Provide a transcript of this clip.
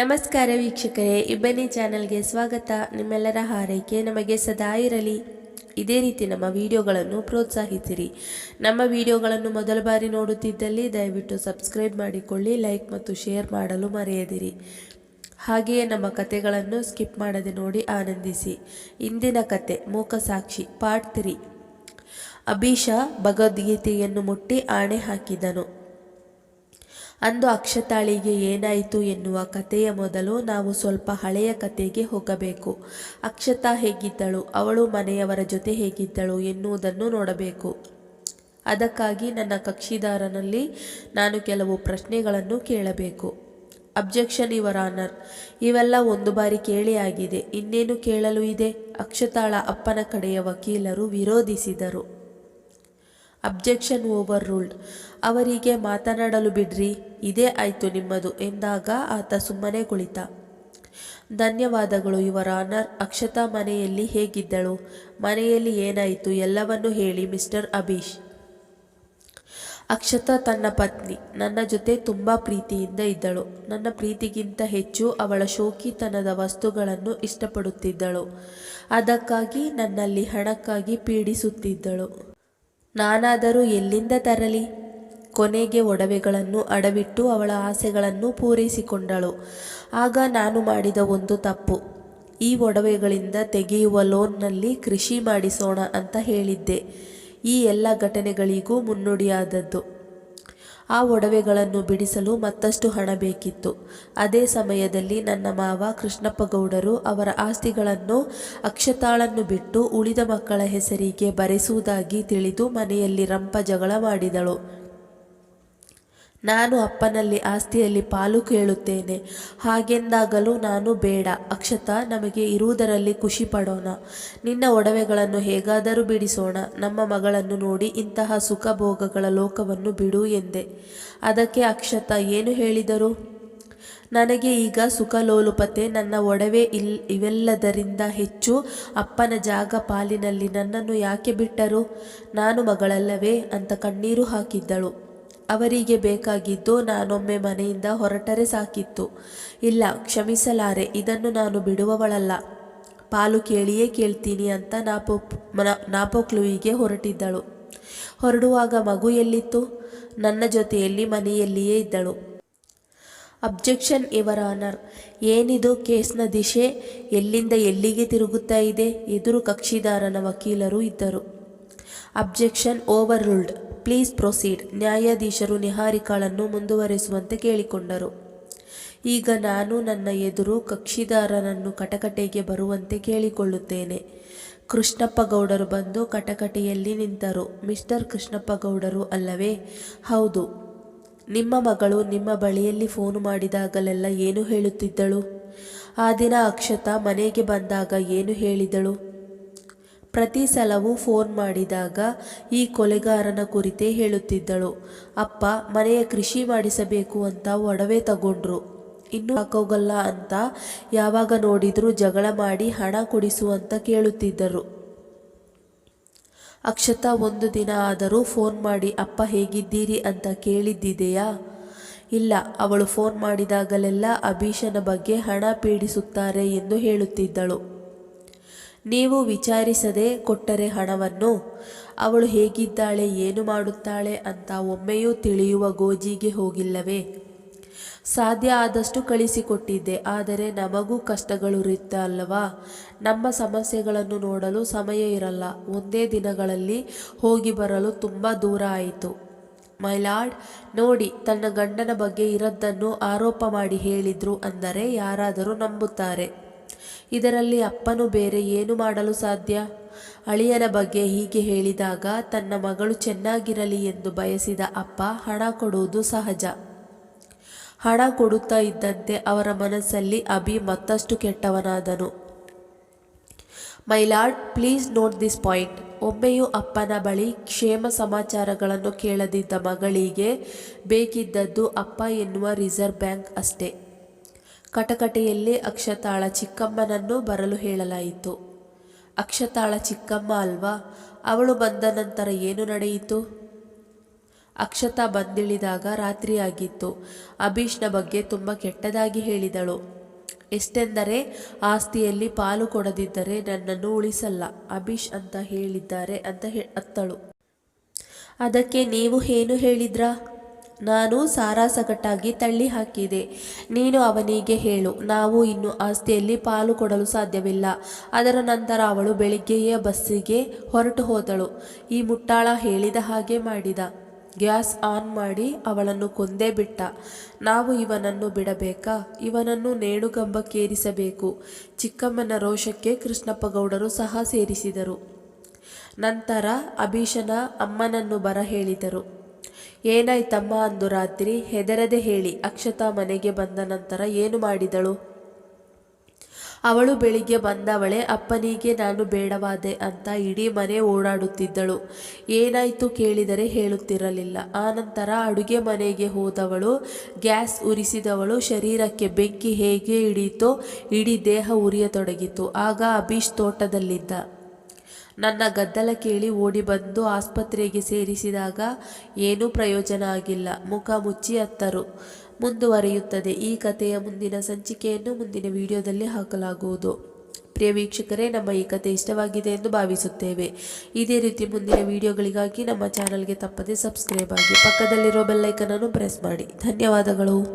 ನಮಸ್ಕಾರ ವೀಕ್ಷಕರೇ, ಇಬ್ಬನಿ ಚಾನಲ್ಗೆ ಸ್ವಾಗತ. ನಿಮ್ಮೆಲ್ಲರ ಹಾರೈಕೆ ನಮಗೆ ಸದಾ ಇರಲಿ. ಇದೇ ರೀತಿ ನಮ್ಮ ವಿಡಿಯೋಗಳನ್ನು ಪ್ರೋತ್ಸಾಹಿಸಿರಿ. ನಮ್ಮ ವಿಡಿಯೋಗಳನ್ನು ಮೊದಲ ಬಾರಿ ನೋಡುತ್ತಿದ್ದಲ್ಲಿ ದಯವಿಟ್ಟು ಸಬ್ಸ್ಕ್ರೈಬ್ ಮಾಡಿಕೊಳ್ಳಿ, ಲೈಕ್ ಮತ್ತು ಶೇರ್ ಮಾಡಲು ಮರೆಯದಿರಿ. ಹಾಗೆಯೇ ನಮ್ಮ ಕತೆಗಳನ್ನು ಸ್ಕಿಪ್ ಮಾಡದೆ ನೋಡಿ ಆನಂದಿಸಿ. ಇಂದಿನ ಕತೆ ಮೂಕಸಾಕ್ಷಿ, ಪಾರ್ಟ್ ತ್ರೀ. ಅಭಿಷ ಭಗವದ್ಗೀತೆಯನ್ನು ಮುಟ್ಟಿ ಆಣೆ ಹಾಕಿದನು. ಅಂದು ಅಕ್ಷತಾಳಿಗೆ ಏನಾಯಿತು ಎನ್ನುವ ಕಥೆಯ ಮೊದಲು ನಾವು ಸ್ವಲ್ಪ ಹಳೆಯ ಕಥೆಗೆ ಹೋಗಬೇಕು. ಅಕ್ಷತಾ ಹೇಗಿದ್ದಳು? ಅವಳು ಮನೆಯವರ ಜೊತೆ ಹೇಗಿದ್ದಳು ಎನ್ನುವುದನ್ನು ನೋಡಬೇಕು. ಅದಕ್ಕಾಗಿ ನನ್ನ ಕಕ್ಷಿದಾರನಲ್ಲಿ ನಾನು ಕೆಲವು ಪ್ರಶ್ನೆಗಳನ್ನು ಕೇಳಬೇಕು. ಅಬ್ಜೆಕ್ಷನ್ ಇವರ್ ಆನರ್, ಇವೆಲ್ಲ ಒಂದು ಬಾರಿ ಕೇಳಿ ಆಗಿದೆ. ಇನ್ನೇನು ಕೇಳಲು ಇದೆ? ಅಕ್ಷತಾಳ ಅಪ್ಪನ ಕಡೆಯ ವಕೀಲರು ವಿರೋಧಿಸಿದರು. ಅಬ್ಜೆಕ್ಷನ್ ಓವರ್ ರೂಲ್ಡ್ ಅವರಿಗೆ ಮಾತನಾಡಲು ಬಿಡ್ರಿ, ಇದೇ ಆಯಿತು ನಿಮ್ಮದು ಎಂದಾಗ ಆತ ಸುಮ್ಮನೆ ಕುಳಿತ. ಧನ್ಯವಾದಗಳು ಇವರ ಆನರ್. ಅಕ್ಷತಾ ಮನೆಯಲ್ಲಿ ಹೇಗಿದ್ದಳು? ಮನೆಯಲ್ಲಿ ಏನಾಯಿತು? ಎಲ್ಲವನ್ನೂ ಹೇಳಿ, ಮಿಸ್ಟರ್ ಅಭೀಶ್ ಅಕ್ಷತಾ ತನ್ನ ಪತ್ನಿ, ನನ್ನ ಜೊತೆ ತುಂಬ ಪ್ರೀತಿಯಿಂದ ಇದ್ದಳು. ನನ್ನ ಪ್ರೀತಿಗಿಂತ ಹೆಚ್ಚು ಅವಳ ಶೋಕಿತನದ ವಸ್ತುಗಳನ್ನು ಇಷ್ಟಪಡುತ್ತಿದ್ದಳು. ಅದಕ್ಕಾಗಿ ನನ್ನಲ್ಲಿ ಹಣಕ್ಕಾಗಿ ಪೀಡಿಸುತ್ತಿದ್ದಳು. ನಾನಾದರೂ ಎಲ್ಲಿಂದ ತರಲಿ? ಕೊನೆಗೆ ಒಡವೆಗಳನ್ನು ಅಡವಿಟ್ಟು ಅವಳ ಆಸೆಗಳನ್ನು ಪೂರೈಸಿಕೊಂಡಳು. ಆಗ ನಾನು ಮಾಡಿದ ಒಂದು ತಪ್ಪು. ಈ ಒಡವೆಗಳಿಂದ ತೆಗೆಯುವ ಲೋನ್ನಲ್ಲಿ ಕೃಷಿ ಮಾಡಿಸೋಣ ಅಂತ ಹೇಳಿದ್ದೆ. ಈ ಎಲ್ಲ ಘಟನೆಗಳಿಗೂ ಮುನ್ನುಡಿಯಾದದ್ದು. ಆ ಒಡವೆಗಳನ್ನು ಬಿಡಿಸಲು ಮತ್ತಷ್ಟು ಹಣ ಬೇಕಿತ್ತು. ಅದೇ ಸಮಯದಲ್ಲಿ ನನ್ನ ಮಾವ ಕೃಷ್ಣಪ್ಪ ಗೌಡರು ಅವರ ಆಸ್ತಿಗಳನ್ನು ಅಕ್ಷತಾಳನ್ನು ಬಿಟ್ಟು ಉಳಿದ ಮಕ್ಕಳ ಹೆಸರಿಗೆ ಬರೆಸುವುದಾಗಿ ತಿಳಿದು ಮನೆಯಲ್ಲಿ ರಂಪ ಜಗಳ ಮಾಡಿದಳು. ನಾನು ಅಪ್ಪನಲ್ಲಿ ಆಸ್ತಿಯಲ್ಲಿ ಪಾಲು ಕೇಳುತ್ತೇನೆ. ಹಾಗೆಂದಾಗಲೂ ನಾನು ಬೇಡ. ಅಕ್ಷತ, ನಮಗೆ ಇರುವುದರಲ್ಲಿ ಖುಷಿ ಪಡೋಣ. ನಿನ್ನ ಒಡವೆಗಳನ್ನು ಹೇಗಾದರೂ ಬಿಡಿಸೋಣ. ನಮ್ಮ ಮಗಳನ್ನು ನೋಡಿ ಇಂತಹ ಸುಖ ಭೋಗಗಳ ಲೋಕವನ್ನು ಬಿಡು ಎಂದೆ. ಅದಕ್ಕೆ ಅಕ್ಷತ, ಏನು ಹೇಳಿದರು? ನನಗೆ ಈಗ ಸುಖಲೋಲುಪತೆ, ನನ್ನ ಒಡವೆ ಇಲ್, ಇವೆಲ್ಲದರಿಂದ ಹೆಚ್ಚು ಅಪ್ಪನ ಜಾಗ ಪಾಲಿನಲ್ಲಿ ನನ್ನನ್ನು ಯಾಕೆ ಬಿಟ್ಟರು? ನಾನು ಮಗಳಲ್ಲವೇ? ಅಂತ ಕಣ್ಣೀರು ಹಾಕಿದ್ದಳು. ಅವರಿಗೆ ಬೇಕಾಗಿದ್ದು ನಾನೊಮ್ಮೆ ಮನೆಯಿಂದ ಹೊರಟರೆ ಸಾಕಿತ್ತು. ಇಲ್ಲ, ಕ್ಷಮಿಸಲಾರೆ, ಇದನ್ನು ನಾನು ಬಿಡುವವಳಲ್ಲ. ಪಾಲು ಕೇಳಿಯೇ ಕೇಳ್ತೀನಿ ಅಂತ ನಾಪೋ ನಾಪೋಕ್ಲುವಿಗೆ ಹೊರಟಿದ್ದಳು. ಹೊರಡುವಾಗ ಮಗು ಎಲ್ಲಿತ್ತು? ನನ್ನ ಜೊತೆಯಲ್ಲಿ ಮನೆಯಲ್ಲಿಯೇ ಇದ್ದಳು. ಅಬ್ಜೆಕ್ಷನ್ ಇವರ ಆನರ್, ಏನಿದು ಕೇಸ್ನ ದಿಶೆ? ಎಲ್ಲಿಂದ ಎಲ್ಲಿಗೆ ತಿರುಗುತ್ತಾ ಇದೆ? ಎದುರು ಕಕ್ಷಿದಾರನ ವಕೀಲರು ಇದ್ದರು. Objection overruled please proceed. ನ್ಯಾಯಾಧೀಶರು ನಿಹಾರಿಕಾಳನ್ನು ಮುಂದುವರೆಸುವಂತೆ ಕೇಳಿಕೊಂಡರು. ಈಗ ನಾನು ನನ್ನ ಎದುರು ಕಕ್ಷಿದಾರನನ್ನು ಕಟಕಟೆಗೆ ಬರುವಂತೆ ಕೇಳಿಕೊಳ್ಳುತ್ತೇನೆ. ಕೃಷ್ಣಪ್ಪ ಗೌಡರು ಬಂದು ಕಟಕಟೆಯಲ್ಲಿ ನಿಂತರು. ಮಿಸ್ಟರ್ ಕೃಷ್ಣಪ್ಪ ಗೌಡರು ಅಲ್ಲವೇ? ಹೌದು. ನಿಮ್ಮ ಮಗಳು ನಿಮ್ಮ ಬಳಿಯಲ್ಲಿ ಫೋನು ಮಾಡಿದಾಗಲೆಲ್ಲ ಏನು ಹೇಳುತ್ತಿದ್ದಳು? ಆ ದಿನ ಅಕ್ಷತಾ ಮನೆಗೆ ಬಂದಾಗ ಏನು ಹೇಳಿದಳು? ಪ್ರತಿ ಸಲವೂ ಫೋನ್ ಮಾಡಿದಾಗ ಈ ಕೊಲೆಗಾರನ ಕುರಿತೇ ಹೇಳುತ್ತಿದ್ದಳು. ಅಪ್ಪ, ಮನೆಯ ಕೃಷಿ ಮಾಡಿಸಬೇಕು ಅಂತ ಒಡವೆ ತಗೊಂಡ್ರು. ಇನ್ನು ಹಾಕೋಗಲ್ಲ ಅಂತ ಯಾವಾಗ ನೋಡಿದರೂ ಜಗಳ ಮಾಡಿ ಹಣ ಕೊಡಿಸುವಂತ ಕೇಳುತ್ತಿದ್ದರು. ಅಕ್ಷತಾ, ಒಂದು ದಿನ ಆದರೂ ಫೋನ್ ಮಾಡಿ, ಅಪ್ಪ, ಹೇಗಿದ್ದೀರಿ ಅಂತ ಕೇಳಿದ್ದಿದೆಯಾ? ಇಲ್ಲ, ಅವಳು ಫೋನ್ ಮಾಡಿದಾಗಲೆಲ್ಲ ಅಭೀಷನ ಬಗ್ಗೆ ಹಣ ಪೀಡಿಸುತ್ತಾರೆ ಎಂದು ಹೇಳುತ್ತಿದ್ದಳು. ನೀವು ವಿಚಾರಿಸದೆ ಕೊಟ್ಟರೆ ಹಣವನ್ನು? ಅವಳು ಹೇಗಿದ್ದಾಳೆ, ಏನು ಮಾಡುತ್ತಾಳೆ ಅಂತ ಒಮ್ಮೆಯೂ ತಿಳಿಯುವ ಗೋಜಿಗೆ ಹೋಗಿಲ್ಲವೇ? ಸಾಧ್ಯ ಆದಷ್ಟು ಕಳಿಸಿಕೊಟ್ಟಿದ್ದೆ, ಆದರೆ ನಮಗೂ ಕಷ್ಟಗಳಿರುತ್ತೆ ಅಲ್ಲವಾ ನಮ್ಮ ಸಮಸ್ಯೆಗಳನ್ನು ನೋಡಲು ಸಮಯ ಇರಲ್ಲ. ಒಂದೇ ದಿನಗಳಲ್ಲಿ ಹೋಗಿ ಬರಲು ತುಂಬ ದೂರ ಆಯಿತು. ಮೈಲಾರ್ಡ್ ನೋಡಿ, ತನ್ನ ಗಂಡನ ಬಗ್ಗೆ ಇರದ್ದನ್ನು ಆರೋಪ ಮಾಡಿ ಹೇಳಿದ್ರು ಅಂದರೆ ಯಾರಾದರೂ ನಂಬುತ್ತಾರೆ. ಇದರಲ್ಲಿ ಅಪ್ಪನು ಬೇರೆ ಏನು ಮಾಡಲು ಸಾಧ್ಯ? ಅಳಿಯನ ಬಗ್ಗೆ ಹೀಗೆ ಹೇಳಿದಾಗ, ತನ್ನ ಮಗಳು ಚೆನ್ನಾಗಿರಲಿ ಎಂದು ಬಯಸಿದ ಅಪ್ಪ ಹಣ ಕೊಡುವುದು ಸಹಜ. ಹಣ ಕೊಡುತ್ತಾ ಇದ್ದಂತೆ ಅವರ ಮನಸ್ಸಲ್ಲಿ ಅಭಿ ಮತ್ತಷ್ಟು ಕೆಟ್ಟವನಾದನು. My lord, please note this point. ಒಮ್ಮೆಯೂ ಅಪ್ಪನ ಬಳಿ ಕ್ಷೇಮ ಸಮಾಚಾರಗಳನ್ನು ಕೇಳದಿದ್ದ ಮಗಳಿಗೆ ಬೇಕಿದ್ದದ್ದು ಅಪ್ಪ ಎನ್ನುವ ರಿಸರ್ವ್ ಬ್ಯಾಂಕ್ ಅಷ್ಟೇ. ಕಟಕಟೆಯಲ್ಲಿ ಅಕ್ಷತಾಳ ಚಿಕ್ಕಮ್ಮನನ್ನು ಬರಲು ಹೇಳಲಾಯಿತು. ಅಕ್ಷತಾಳ ಚಿಕ್ಕಮ್ಮ ಅಲ್ವಾ? ಅವಳು ಬಂದ ನಂತರ ಏನು ನಡೆಯಿತು? ಅಕ್ಷತಾ ಬಂದಿಳಿದಾಗ ರಾತ್ರಿಯಾಗಿತ್ತು ಅಭೀಷ್ನ ಬಗ್ಗೆ ತುಂಬ ಕೆಟ್ಟದಾಗಿ ಹೇಳಿದಳು. ಎಷ್ಟೆಂದರೆ ಆಸ್ತಿಯಲ್ಲಿ ಪಾಲು ಕೊಡದಿದ್ದರೆ ನನ್ನನ್ನು ಉಳಿಸಲ್ಲ, ಅಭೀಷ್ ಅಂತ ಹೇಳಿದ್ದಾರೆ ಅಂತ ಹೇ, ಅತ್ತಳು. ಅದಕ್ಕೆ ನೀವು ಏನು ಹೇಳಿದ್ರಾ? ನಾನು ಸಾರಾಸಗಟ್ಟಾಗಿ ತಳ್ಳಿ ಹಾಕಿದೆ ನೀನು ಅವನಿಗೆ ಹೇಳು, ನಾವು ಇನ್ನು ಆಸ್ತಿಯಲ್ಲಿ ಪಾಲು ಕೊಡಲು ಸಾಧ್ಯವಿಲ್ಲ. ಅದರ ನಂತರ ಅವಳು ಬೆಳಿಗ್ಗೆಯ ಬಸ್ಸಿಗೆ ಹೊರಟು ಹೋದಳು. ಈ ಮುಟ್ಟಾಳ ಹೇಳಿದ ಹಾಗೆ ಮಾಡಿದ. ಗ್ಯಾಸ್ ಆನ್ ಮಾಡಿ ಅವಳನ್ನು ಕೊಂದೇ ಬಿಟ್ಟ. ನಾವು ಇವನನ್ನು ಬಿಡಬೇಕಾ? ಇವನನ್ನು ನೇಣುಗಂಬಕ್ಕೇರಿಸಬೇಕು. ಚಿಕ್ಕಮ್ಮನ ರೋಷಕ್ಕೆ ಕೃಷ್ಣಪ್ಪಗೌಡರು ಸಹ ಸೇರಿಸಿದರು. ನಂತರ ಅಭೀಷನ ಅಮ್ಮನನ್ನು ಬರ ಹೇಳಿದರು ಏನಾಯ್ತಮ್ಮ ಅಂದು ರಾತ್ರಿ? ಹೆದರದೆ ಹೇಳಿ. ಅಕ್ಷತಾ ಮನೆಗೆ ಬಂದ ನಂತರ ಏನು ಮಾಡಿದಳು? ಅವಳು ಬೆಳಿಗ್ಗೆ ಬಂದವಳೆ, ಅಪ್ಪನಿಗೆ ನಾನು ಬೇಡವಾದೆ ಅಂತ ಇಡೀ ಮನೆ ಓಡಾಡುತ್ತಿದ್ದಳು. ಏನಾಯಿತು ಕೇಳಿದರೆ ಹೇಳುತ್ತಿರಲಿಲ್ಲ. ಆನಂತರ ಅಡುಗೆ ಮನೆಗೆ ಹೋದವಳು, ಗ್ಯಾಸ್ ಉರಿಸಿದವಳು, ಶರೀರಕ್ಕೆ ಬೆಂಕಿ ಹೇಗೆ ಹಿಡಿಯಿತೋ, ಇಡೀ ದೇಹ ಉರಿಯತೊಡಗಿತು. ಆಗ ಅಭೀಶ್ ತೋಟದಲ್ಲಿದ್ದ. ನನ್ನ ಗದ್ದಲ ಕೇಳಿ ಓಡಿ ಬಂದು ಆಸ್ಪತ್ರೆಗೆ ಸೇರಿಸಿದಾಗ ಏನೂ ಪ್ರಯೋಜನ ಆಗಿಲ್ಲ. ಮುಖ ಮುಚ್ಚಿ ಅತ್ತರು. ಮುಂದುವರಿಯುತ್ತದೆ. ಈ ಕಥೆಯ ಮುಂದಿನ ಸಂಚಿಕೆಯನ್ನು ಮುಂದಿನ ವಿಡಿಯೋದಲ್ಲಿ ಹಾಕಲಾಗುವುದು. ಪ್ರಿಯ ವೀಕ್ಷಕರೇ, ನಮ್ಮ ಈ ಕಥೆ ಇಷ್ಟವಾಗಿದೆ ಎಂದು ಭಾವಿಸುತ್ತೇವೆ. ಇದೇ ರೀತಿ ಮುಂದಿನ ವಿಡಿಯೋಗಳಿಗಾಗಿ ನಮ್ಮ ಚಾನಲ್ಗೆ ತಪ್ಪದೆ ಸಬ್ಸ್ಕ್ರೈಬ್ ಆಗಿ ಪಕ್ಕದಲ್ಲಿರೋ ಬೆಲ್ಲೈಕನನ್ನು ಪ್ರೆಸ್ ಮಾಡಿ. ಧನ್ಯವಾದಗಳು.